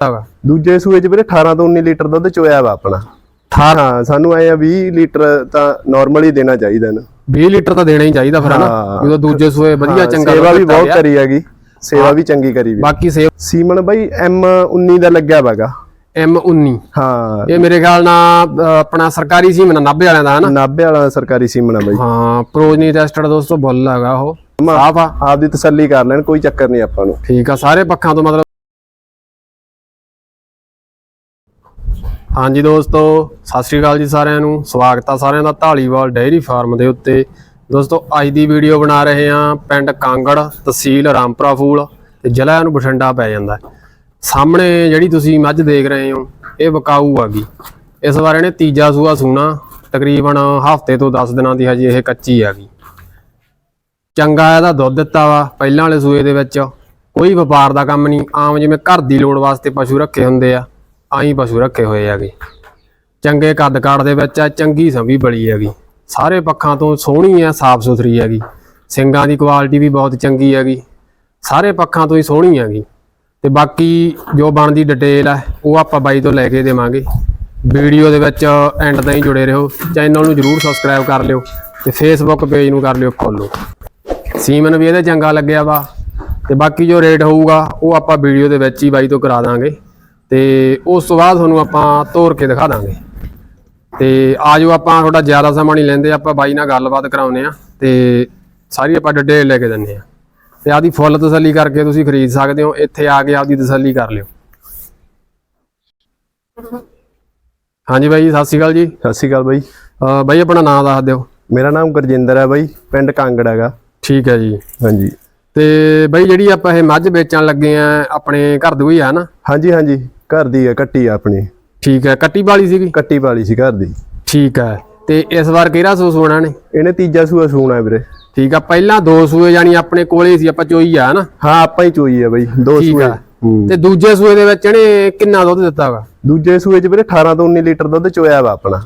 ਹੈਗਾ ਦੂਜੇ ਸੂਏ 'ਚ ਵੀਰੇ 18 ਤੋਂ 19 ਲੀਟਰ ਦੁੱਧ ਚੋਇਆ ਵਾ ਆਪਣਾ। ਹਾਂ ਸਾਨੂੰ ਆਏ ਆ 20 ਲੀਟਰ ਤਾਂ ਨਾਰਮਲ ਹੀ ਦੇਣਾ ਚਾਹੀਦਾ ਇਹਨੂੰ 20 ਲੀਟਰ ਤਾਂ ਦੇਣਾ ਹੀ ਚਾਹੀਦਾ ਫਿਰ ਹਨਾ। ਜਦੋਂ ਦੂਜੇ ਸੂਏ ਵਧੀਆ ਚੰਗਾ ਸੇਵਾ ਵੀ ਬਹੁਤ। ਕਰੀ ਹੈਗੀ। ਸੇਵਾ ਵੀ ਚੰਗੀ ਕਰੀ ਵੀ। ਬਾਕੀ ਸੇਵ ਸੀਮਨ ਬਾਈ M19 ਦਾ ਲੱਗਿਆ ਵਾਗਾ। M19 ਹਾਂ। ਇਹ ਮੇਰੇ ਖਿਆਲ ਨਾਲ ਆਪਣਾ ਸਰਕਾਰੀ ਸੀ ਮਨਾ 90 ਵਾਲਿਆਂ ਦਾ ਹਨਾ ਨਾਭੇ ਵਾਲਾ ਸਰਕਾਰੀ ਸੀਮਨ ਆ ਬਾਈ। ਹਾਂ ਪ੍ਰੋਜਨੀ ਟੈਸਟਡ ਦੋਸਤੋ ਬੁੱਲ ਹੈਗਾ ਉਹ। ਸਾਫ਼ ਆ। ਆਪਦੀ ਤਸੱਲੀ ਕਰ ਲੈਣ ਕੋਈ ਚੱਕਰ ਨਹੀਂ ਆਪਾਂ ਨੂੰ। ਠੀਕ ਆ ਸਾਰੇ ਪੱਖਾਂ ਤੋਂ ਮਤਲਬ ਹਾਂਜੀ ਦੋਸਤੋ, ਸਤਿ ਸ਼੍ਰੀ ਅਕਾਲ ਜੀ ਸਾਰਿਆਂ ਨੂੰ। ਸਵਾਗਤ ਆ ਸਾਰਿਆਂ ਦਾ ਢਾਲੀਵਾਲ ਡੇਅਰੀ ਫਾਰਮ ਦੇ ਉੱਤੇ। ਦੋਸਤੋ, ਅੱਜ ਦੀ ਵੀਡੀਓ ਬਣਾ ਰਹੇ ਹਾਂ ਪਿੰਡ ਕਾਂਗੜ ਤਹਿਸੀਲ ਰਾਮਪੁਰਾ ਫੂਲ ਤੇ ਜ਼ਿਲ੍ਹਾ ਇਹਨੂੰ ਬਠਿੰਡਾ ਪੈ ਜਾਂਦਾ ਸਾਹਮਣੇ ਜਿਹੜੀ ਤੁਸੀਂ ਮੱਝ ਦੇਖ ਰਹੇ ਹੋ, ਇਹ ਬਕਾਊ ਆ ਗਈ। ਇਸ ਵਾਰ ਇਹਨੇ ਤੀਜਾ ਸੂਆ ਸੂਣਾ, ਤਕਰੀਬਨ ਹਫ਼ਤੇ ਤੋਂ 10 ਦਿਨਾਂ ਦੀ ਹਜੇ ਇਹ ਕੱਚੀ ਆ ਗਈ। ਚੰਗਾ ਇਹਦਾ ਦੁੱਧ ਦਿੱਤਾ ਵਾ ਪਹਿਲਾਂ ਵਾਲੇ ਸੂਏ ਦੇ ਵਿੱਚ। ਕੋਈ ਵਪਾਰ ਦਾ ਕੰਮ ਨਹੀਂ, ਆਮ ਜਿਵੇਂ ਘਰ ਦੀ ਲੋੜ ਵਾਸਤੇ ਪਸ਼ੂ ਰੱਖੇ ਹੁੰਦੇ ਆ। ਆਈ ਪਸ਼ੂ ਰੱਖੇ ਹੋਏ ਹੈਗੇ। ਚੰਗੇ ਕੱਦ ਕਾਠ ਦੇ ਵਿੱਚ ਆ, ਚੰਗੀ ਸੰਭੀ ਬੜੀ ਹੈਗੀ। ਸਾਰੇ ਪੱਖਾਂ ਤੋਂ ਸੋਹਣੀ ਆ, ਸਾਫ਼ ਸੁਥਰੀ ਹੈਗੀ। ਸਿੰਗਾਂ ਦੀ ਕੁਆਲਿਟੀ ਵੀ ਬਹੁਤ ਚੰਗੀ ਹੈਗੀ। ਸਾਰੇ ਪੱਖਾਂ ਤੋਂ ਹੀ ਸੋਹਣੀ ਹੈਗੀ। ਤੇ ਬਾਕੀ ਜੋ ਬਣਦੀ ਡਿਟੇਲ ਹੈ ਉਹ ਆਪਾਂ ਬਾਈ ਤੋਂ ਲੈ ਕੇ ਦੇਵਾਂਗੇ। ਵੀਡੀਓ ਦੇ ਵਿੱਚ ਐਂਡ ਤਾਈਂ ਜੁੜੇ ਰਹੋ। ਚੈਨਲ ਨੂੰ ਜਰੂਰ ਸਬਸਕ੍ਰਾਈਬ ਕਰ ਲਿਓ ਤੇ ਫੇਸਬੁੱਕ ਪੇਜ ਨੂੰ ਕਰ ਲਿਓ ਫੋਲੋ ਸੀਮਨ ਵੀ ਇਹਦੇ ਚੰਗਾ ਲੱਗਿਆ ਵਾ। ਤੇ ਬਾਕੀ ਜੋ ਰੇਟ ਹੋਊਗਾ, ਉਹ ਆਪਾਂ ਵੀਡੀਓ ਦੇ ਵਿੱਚ ਹੀ ਬਾਈ ਤੋਂ ਕਰਾ ਦਾਂਗੇ। ਤੇ ਉਸ ਤੋਂ ਬਾਅਦ ਤੁਹਾਨੂੰ ਆਪਾਂ ਤੋਰ ਕੇ ਦਿਖਾ ਦਾਂਗੇ। ਤੇ ਆਜੋ ਆਪਾਂ ਥੋੜਾ ਜ਼ਿਆਦਾ ਸਮਾਂ ਨਹੀਂ ਲੈਂਦੇ ਆਪਾਂ ਬਾਈ ਨਾਲ ਗੱਲਬਾਤ ਕਰਾਉਨੇ ਆ ਤੇ ਸਾਰੀ ਆਪਾਂ ਡਿਟੇਲ ਲੈ ਕੇ ਦਿੰਨੇ ਆ ਤੇ ਆਦੀ ਫੁੱਲ ਤਸੱਲੀ ਕਰਕੇ ਤੁਸੀਂ ਖਰੀਦ ਸਕਦੇ ਹੋ ਇੱਥੇ ਆ ਕੇ ਆਪਦੀ ਤਸੱਲੀ ਕਰ ਲਿਓ। ਹਾਂਜੀ ਬਾਈ ਸਤਿ ਸ਼੍ਰੀ ਅਕਾਲ ਜੀ। ਸਤਿ ਸ਼੍ਰੀ ਅਕਾਲ ਬਾਈ। ਅਹ ਬਾਈ ਆਪਣਾ ਨਾਮ ਦੱਸ ਦਿਓ। ਮੇਰਾ ਨਾਮ ਗੁਰਜਿੰਦਰ ਹੈ ਬਾਈ ਪਿੰਡ ਕਾਂਗੜ ਹੈਗਾ। ਠੀਕ ਹੈ ਜੀ। ਹਾਂਜੀ। ਤੇ ਬਾਈ ਜਿਹੜੀ ਆਪਾਂ ਇਹ ਮੱਝ ਵੇਚਣ ਲੱਗੇ ਆ ਆਪਣੇ ਘਰ ਦੀ ਹੋਈ ਆ ਨਾ? ਹਾਂਜੀ ਹਾਂਜੀ। ਘਰ ਦੀ ਹੈ ਕੱਟੀ ਆ ਆਪਣੀ। ਠੀਕ ਹੈ ਕੱਟੀ ਵਾਲੀ ਸੀਗੀ? ਕੱਟੀ ਵਾਲੀ ਸੀ ਘਰ ਦੀ। ਠੀਕ ਹੈ ਤੇ ਇਸ ਵਾਰ ਕਿਹੜਾ ਸੂ ਸੋਣਾ ਨੇ? ਇਹਨੇ ਤੀਜਾ ਸੂਆ ਸੂਣਾ ਹੈ ਵੀਰੇ। ਠੀਕ ਆ ਪਹਿਲਾਂ ਦੋ ਸੂਏ ਜਾਨੀ ਆਪਣੇ ਕੋਲੇ ਸੀ ਆਪਾਂ ਚੋਈ ਆ ਨਾ ਹਾਂ ਆਪਾਂ ਹੀ ਚੋਈ ਹੈ ਬਾਈ ਦੋ ਠੀਕ ਸੂਏ। ਆ ਹੂੰ। ਤੇ ਦੂਜੇ ਸੂਏ ਦੇ ਵਿੱਚ ਇਹਨੇ ਕਿੰਨਾ ਦੁੱਧ ਦਿੱਤਾਗਾ ਦੂਜੇ ਸੂਏ 'ਚ ਵੀਰੇ 18 ਤੋਂ 19 ਲੀਟਰ ਦੁੱਧ ਚੋਇਆ ਵਾ ਆਪਣਾ।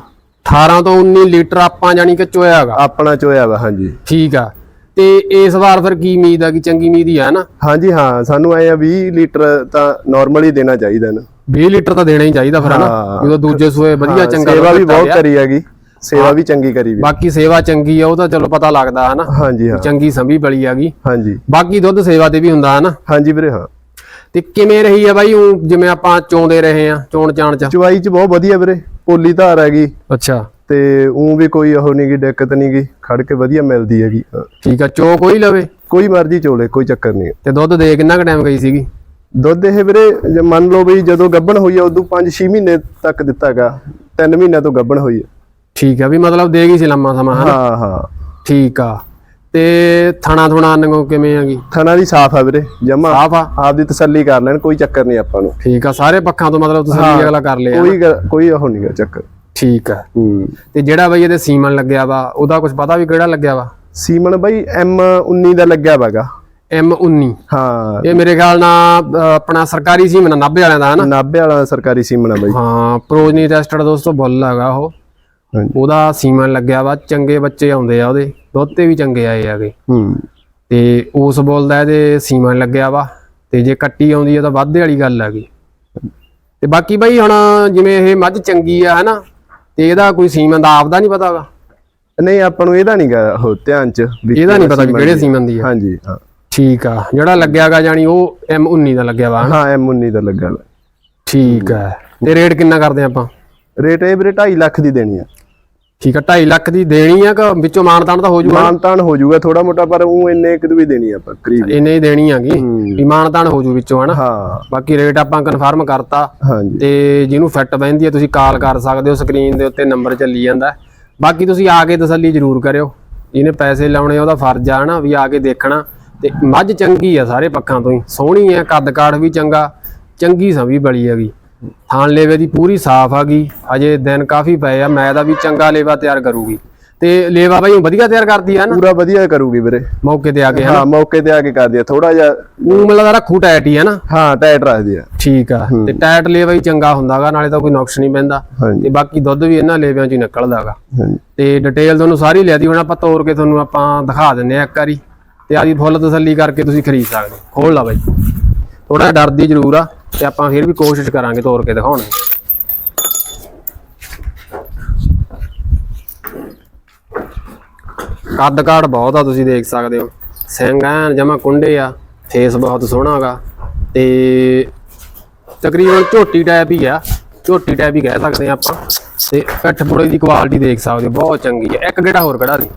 18 ਤੋਂ 19 ਲੀਟਰ ਆਪਾਂ ਜਾਨੀ ਕਿ ਚੋਇਆਗਾ ਆਪਣਾ ਚੋਇਆ ਵਾ ਹਾਂਜੀ। ਠੀਕ ਆ ਤੇ ਇਸ ਵਾਰ ਫਿਰ ਕੀ ਉਮੀਦ ਆ ਕਿ ਚੰਗੀ ਉਮੀਦ ਹੀ ਆ ਨਾ ਹਾਂਜੀ ਹਾਂ ਸਾਨੂੰ ਆਏ ਆ 20 ਲੀਟਰ ਤਾਂ ਨਾਰਮਲ ਹੀ ਦੇਣਾ ਚਾਹੀਦਾ ਨਾ। 20 ਲੀਟਰ ਤਾਂ ਦੇਣਾ ਹੀ ਚਾਹੀਦਾ ਫਿਰ ਹਨਾ? ਹਾਂ। ਜਦੋਂ ਦੂਜੇ ਸੂਏ ਵਧੀਆ ਹਾਂ, ਚੰਗਾ ਸੇਵਾ ਵੀ ਬਹੁਤ। ਕਰੀ ਹੈਗੀ ਸੇਵਾ ਵੀ ਚੰਗੀ ਕਰੀ ਵੀ। ਬਾਕੀ ਸੇਵਾ ਚੰਗੀ ਆ ਉਹ ਤਾਂ ਚਲੋ ਪਤਾ ਲੱਗਦਾ ਹਨਾ? ਹਾਂਜੀ ਹਾਂ। ਚੰਗੀ ਸੰਭੀ ਬਲੀ ਹੈਗੀ। ਹਾਂਜੀ। ਬਾਕੀ ਦੁੱਧ ਸੇਵਾ ਤੇ ਵੀ ਹੁੰਦਾ ਹਨਾ? ਹਾਂਜੀ ਵੀਰੇ ਹਾਂ। ਤੇ ਕਿਵੇਂ ਰਹੀ ਆ ਬਾਈ ਜਿਵੇਂ ਆਪਾਂ ਚੋਂਦੇ ਰਹੇ ਆ ਚੋਣ ਚਾਣ ਚ? ਚਵਾਈ 'ਚ ਬਹੁਤ ਵਧੀਆ ਵੀਰੇ ਪੋਲੀ ਧਾਰ ਹੈਗੀ। ਅੱਛਾ। ਤੇ ਉਹ ਵੀ ਕੋਈ ਉਹ ਨਹੀਂਗੀ ਦਿੱਕਤ ਨਹੀਂਗੀ ਖੜ ਕੇ ਵਧੀਆ ਮਿਲਦੀ ਹੈਗੀ ਹਾਂ। ਠੀਕ ਆ ਚੋ ਕੋਈ ਲਵੇ? ਕੋਈ ਮਰਜ਼ੀ ਚੋਲੇ ਕੋਈ ਚੱਕਰ ਨਹੀਂ ਤੇ ਦੁੱਧ ਦੇ ਕਿੰਨਾ ਕੁ ਟਾਈਮ ਗਈ ਸੀਗੀ? ਦੁੱਧ ਇਹ ਵੀਰੇ ਜੇ ਮੰਨ ਲਓ ਵੀ ਜਦੋਂ ਗੱਭਣ ਹੋਈ ਆ ਉਦੋਂ 5-6 ਮਹੀਨੇ ਤੱਕ ਦਿੱਤਾਗਾ 3 ਮਹੀਨਿਆਂ ਤੋਂ ਗੱਭਣ ਹੋਈ ਆ। ਠੀਕ ਆ ਵੀ ਮਤਲਬ ਦੇ ਗਈ ਸੀ ਲੰਮਾ ਸਮਾਂ ਹਨਾ? ਹਾਂ ਹਾਂ। ਠੀਕ ਆ। ਤੇ ਥਣਾ ਥੁਣਾ ਨੰਗੋ ਕਿਵੇਂ ਆਗੀ ਥਣਾ ਦੀ ਸਾਫ਼ ਆ ਵੀਰੇ ਜਮਾ। ਸਾਫ਼ ਆ? ਆਪਦੀ ਤਸੱਲੀ ਕਰ ਲੈਣ ਕੋਈ ਚੱਕਰ ਨਹੀਂ ਆਪਾਂ ਨੂੰ। ਠੀਕ ਆ ਸਾਰੇ ਪੱਖਾਂ ਤੋਂ ਮਤਲਬ ਤੁਸੀਂ ਹਾਂ। ਅਗਲਾ ਕਰ ਲਿਆ। ਕੋਈ ਕੋਈ ਉਹ ਨਹੀਂਗਾ ਚੱਕਰ। ਠੀਕ ਆ। ਹੂੰ। ਤੇ ਜਿਹੜਾ ਬਾਈ ਇਹਦੇ ਸੀਮਨ ਲੱਗਿਆ ਵਾ ਉਹਦਾ ਕੁਝ ਪਤਾ ਵੀ ਕਿਹੜਾ ਲੱਗਿਆ ਵਾ? ਸੀਮਨ ਬਾਈ M19 ਦਾ ਲੱਗਿਆ ਵਾਗਾ M19 ਹਾਂ। ਇਹ ਮੇਰੇ ਖਿਆਲ ਨਾਲ ਆਪਣਾ ਸਰਕਾਰੀ ਸੀਮਨ 90 ਵਾਲਿਆਂ ਦਾ ਹਨਾ ਨਾਭੇ ਵਾਲਾ ਸਰਕਾਰੀ ਸੀਮਨ ਆ ਬਾਈ। ਹਾਂ ਪ੍ਰੋਜਨੀ ਟੈਸਟਡ ਦੋਸਤੋ ਬੁੱਲ ਹੈਗਾ ਉਹ। ਉਹਦਾ ਸੀਮਨ ਲੱਗਿਆ ਵਾ ਚੰਗੇ ਬੱਚੇ ਆਉਂਦੇ ਆ ਉਹਦੇ ਦੁੱਧ ਤੇ ਵੀ ਚੰਗੇ ਆਏ ਆਗੇ ਹੂੰ। ਤੇ ਉਸ ਬੋਲ ਦਾ ਇਹਦੇ ਸੀਮਨ ਲੱਗਿਆ ਵਾ ਤੇ ਜੇ ਕੱਟੀ ਆਉਂਦੀ ਆ ਤਾਂ ਵਾਧੇ ਵਾਲੀ ਗੱਲ ਹੈਗੀ। ਤੇ ਬਾਕੀ ਬਾਈ ਹੁਣ ਜਿਵੇਂ ਇਹ ਮੱਝ ਚੰਗੀ ਆ ਹਨਾ ਤੇ ਇਹਦਾ ਕੋਈ ਸੀਮਨ ਦਾ ਆਪਦਾ ਨਹੀਂ ਪਤਾਗਾ ਨਹੀਂ ਆਪਾਂ ਨੂੰ ਇਹਦਾ ਨਹੀਂਗਾ ਉਹ ਧਿਆਨ ਚ ਇਹਦਾ ਨਹੀਂ ਪਤਾ ਵੀ ਕਿਹੜੇ। ਸੀਮਨ ਦੀ ਆ ਹਾਂਜੀ ਹਾਂ ਠੀਕ ਆ ਜਿਹੜਾ ਲੱਗਿਆਗਾ ਜਾਨੀ ਉਹ M19 ਦਾ ਲੱਗਿਆ ਵਾ? ਹਾਂ M19 ਦਾ ਲੱਗਾ ਵਾ। ਠੀਕ ਆ ਤੇ ਰੇਟ ਕਿੰਨਾ ਕਰਦੇ ਆਪਾਂ ਰੇਟ ਇਹ ਵੀਰੇ 2.5 ਲੱਖ ਦੀ ਦੇਣੀ ਆ ਠੀਕ ਆ 2.5 ਲੱਖ ਦੀ ਦੇਣੀ ਆ ਕਿ ਵਿੱਚੋਂ ਮਾਨਤਾਨ ਤਾਂ ਹੋ ਜੂਗਾ? ਮਾਨਤਾਨ ਹੋ ਜਾਊਗਾ ਥੋੜਾ ਮੋਟਾ ਪਰ ਉਹ ਇੰਨੇ ਕਿਦੋਂ ਵੀ ਦੇਣੀ ਆ ਆਪਾਂ ਕਰੀਬ। ਇੰਨੇ ਹੀ ਦੇਣੀ ਆਗੀ। ਵੀ ਮਾਨਤਾਨ ਹੋ ਜੂ ਵਿੱਚੋਂ ਹਨਾ? ਹਾਂ। ਬਾਕੀ ਰੇਟ ਆਪਾਂ ਕਨਫਰਮ ਕਰਤਾ। ਹਾਂਜੀ। ਤੇ ਜਿਹਨੂੰ ਫਿੱਟ ਬਹਿੰਦੀ ਹੈ ਤੁਸੀਂ ਕਾਲ ਕਰ ਸਕਦੇ ਹੋ ਸਕਰੀਨ ਦੇ ਉੱਤੇ ਨੰਬਰ ਚੱਲੀ ਜਾਂਦਾ। ਬਾਕੀ ਤੁਸੀਂ ਆ ਕੇ ਤਸੱਲੀ ਜ਼ਰੂਰ ਕਰਿਓ। ਜਿਹਨੇ ਪੈਸੇ ਲਾਉਣੇ ਉਹਦਾ ਫਰਜ਼ ਆ ਨਾ ਵੀ ਆ ਕੇ ਦੇਖਣਾ। ਤੇ ਮੱਝ ਚੰਗੀ ਆ ਸਾਰੇ ਪੱਖਾਂ ਤੋਂ ਹੀ। ਸੋਹਣੀ ਆ ਕੱਦ ਕਾਠ ਵੀ ਚੰਗਾ ਚੰਗੀ ਸਭੀ ਬੜੀ ਹੈਗੀ। ਥਾਣ ਲੇਵੇ ਦੀ ਪੂਰੀ ਸਾਫ਼ ਹੈਗੀ ਅਜੇ ਦਿਨ ਕਾਫੀ ਪਏ ਆ ਮੈਂ ਦਾ ਵੀ ਚੰਗਾ ਲੇਵਾ ਤਿਆਰ ਕਰੂਗੀ। ਤੇ ਲੇਵਾ ਬਾਈ ਵਧੀਆ ਤਿਆਰ ਕਰਦੀ ਆ ਨਾ? ਪੂਰਾ ਵਧੀਆ ਕਰੂਗੀ ਵੀਰੇ। ਮੌਕੇ ਤੇ ਆ ਕੇ ਹਾਂ ਮੌਕੇ ਤੇ ਆ ਕੇ ਕਰਦੀ ਆ। ਥੋੜਾ ਜਿਹਾ ਉਹ ਮਤਲਬ ਰੱਖੂ ਟੈਟ ਹੀ ਹੈ ਨਾ? ਹਾਂ ਟਾਈਟ ਰੱਖਦੀ ਆ। ਠੀਕ ਆ। ਤੇ ਟੈਟ ਲੇਵਾ ਹੀ ਚੰਗਾ ਹੁੰਦਾਗਾ ਨਾਲੇ ਤਾਂ ਕੋਈ ਨੁਕਸ ਨਹੀਂ ਪੈਂਦਾ। ਤੇ ਬਾਕੀ ਦੁੱਧ ਵੀ ਇਹਨਾਂ ਲੇਵਿਆਂ 'ਚ ਹੀ ਨਿਕਲਦਾਗਾ। ਤੇ ਡਿਟੇਲ ਤੁਹਾਨੂੰ ਸਾਰੀ ਲਿਆਦੀ ਹੁਣ ਆਪਾਂ ਤੋਰ ਕੇ ਤੁਹਾਨੂੰ ਆਪਾਂ ਦਿਖਾ ਦਿੰਨੇ ਆ ਇੱਕ ਵਾਰੀ। ਤੇ ਆਦੀ ਫੁੱਲ ਤਸੱਲੀ ਕਰਕੇ ਤੁਸੀਂ ਖਰੀਦ ਸਕਦੇ। ਖੋਲ ਲਾ ਬਾਈ। ਥੋੜਾ ਡਰਦੀ ਜ਼ਰੂਰ ਆ। ਤੇ ਆਪਾਂ ਫਿਰ ਵੀ ਕੋਸ਼ਿਸ਼ ਕਰਾਂਗੇ ਤੋਰ ਕੇ ਦਿਖਾਉਣ। ਦੀ ਕੱਦ ਕਾਠ ਬਹੁਤ ਆ, ਤੁਸੀਂ ਦੇਖ ਸਕਦੇ ਹੋ। ਸਿੰਘ ਐਨ ਜਮਾ ਕੁੰਡੇ ਆ ਫੇਸ ਬਹੁਤ ਸੋਹਣਾ ਹੈਗਾ ਤੇ ਤਕਰੀਬਨ ਝੋਟੀ ਟਾਈਪ ਹੀ ਆ, ਝੋਟੀ ਟਾਈਪ ਹੀ ਕਹਿ ਸਕਦੇ ਆ ਆਪਾਂ। ਤੇ ਪਿੱਠ ਪੁੜੇ ਦੀ ਕੁਆਲਿਟੀ ਦੇਖ ਸਕਦੇ ਹੋ, ਬਹੁਤ ਚੰਗੀ ਆ। ਇੱਕ ਗੇੜਾ ਹੋਰ ਕਢਾ ਦੀ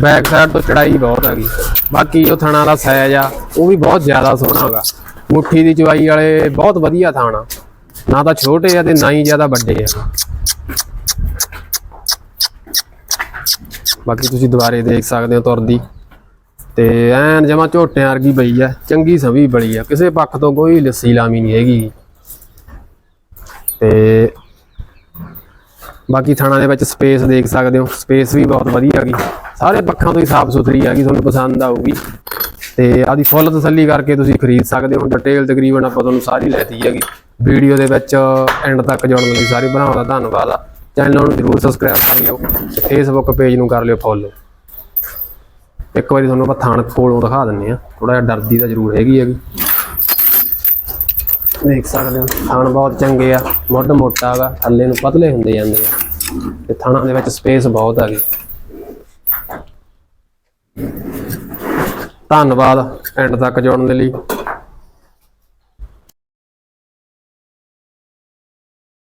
ਬੈਕ ਸਾਈਡ ਤੋਂ ਚੜਾਈ ਬਹੁਤ ਹੈਗੀ ਬਾਕੀ ਜੋ ਥਣਾ ਦਾ ਸਾਈਜ਼ ਆ, ਉਹ ਵੀ ਬਹੁਤ ਜ਼ਿਆਦਾ ਸੋਹਣਾ ਹੈਗਾ ਮੁੱਠੀ ਦੀ ਚਵਾਈ ਵਾਲੇ ਬਹੁਤ ਵਧੀਆ ਥਾਣਾ ਨਾ ਤਾਂ ਛੋਟੇ ਆ ਤੇ ਨਾ ਹੀ ਜ਼ਿਆਦਾ ਵੱਡੇ ਆ। ਬਾਕੀ ਤੁਸੀਂ ਦੁਬਾਰੇ ਦੇਖ ਸਕਦੇ ਹੋ ਤੁਰਦੀ। ਤੇ ਐਨ ਜਮਾ ਝੋਟਿਆਂ ਵਰਗੀ ਬਈ ਆ, ਚੰਗੀ ਸਵੀ ਬੜੀ ਆ। ਕਿਸੇ ਪੱਖ ਤੋਂ ਕੋਈ ਲੱਸੀ ਲਾਮੀ ਨਹੀਂ ਹੈਗੀ। ਤੇ ਬਾਕੀ ਥਾਣਾ ਦੇ ਵਿੱਚ ਸਪੇਸ ਦੇਖ ਸਕਦੇ ਹੋ। ਸਪੇਸ ਵੀ ਬਹੁਤ ਵਧੀਆ ਹੈਗੀ। ਸਾਰੇ ਪੱਖਾਂ ਤੋਂ ਹੀ ਸਾਫ਼ ਸੁਥਰੀ ਹੈਗੀ ਤੁਹਾਨੂੰ ਪਸੰਦ ਆਊਗੀ। ਤੇ ਆਦੀ ਫੁੱਲ ਤਸੱਲੀ ਕਰਕੇ ਤੁਸੀਂ ਖਰੀਦ ਸਕਦੇ ਹੋ। ਡਿਟੇਲ ਤਕਰੀਬਨ ਆਪਾਂ ਤੁਹਾਨੂੰ ਸਾਰੀ ਲੈਤੀ ਹੈਗੀ। ਵੀਡੀਓ ਦੇ ਵਿੱਚ ਐਂਡ ਤੱਕ ਜੁੜਨ ਲਈ ਸਾਰੇ ਭਰਾਵਾਂ ਦਾ ਧੰਨਵਾਦ ਆ। ਚੈਨਲ ਨੂੰ ਜਰੂਰ ਸਬਸਕ੍ਰਾਈਬ ਕਰ ਲਿਓ। ਤੇ ਫੇਸਬੁੱਕ ਪੇਜ ਨੂੰ ਕਰ ਲਿਓ ਫੋਲੋ ਇੱਕ ਵਾਰੀ ਤੁਹਾਨੂੰ ਆਪਾਂ ਥਾਣ ਕੋਲੋਂ ਦਿਖਾ ਦਿੰਨੇ ਆ। ਥੋੜਾ ਜਿਹਾ ਡਰਦੀ ਤਾਂ ਜ਼ਰੂਰ ਹੈਗੀ ਹੈਗੀ। ਦੇਖ ਸਕਦੇ ਹੋ, ਥਾਣ ਬਹੁਤ ਚੰਗੇ ਆ। ਮੁੱਢ ਮੋਟਾ ਹੈਗਾ ਥੱਲੇ ਨੂੰ ਪਤਲੇ ਹੁੰਦੇ ਜਾਂਦੇ ਆ। ਤੇ ਥਾਣਾ ਦੇ ਵਿੱਚ ਸਪੇਸ ਬਹੁਤ ਹੈਗੀ ਧੰਨਵਾਦ ਐਂਡ ਤੱਕ ਜੁੜਨ ਦੇ ਲਈ।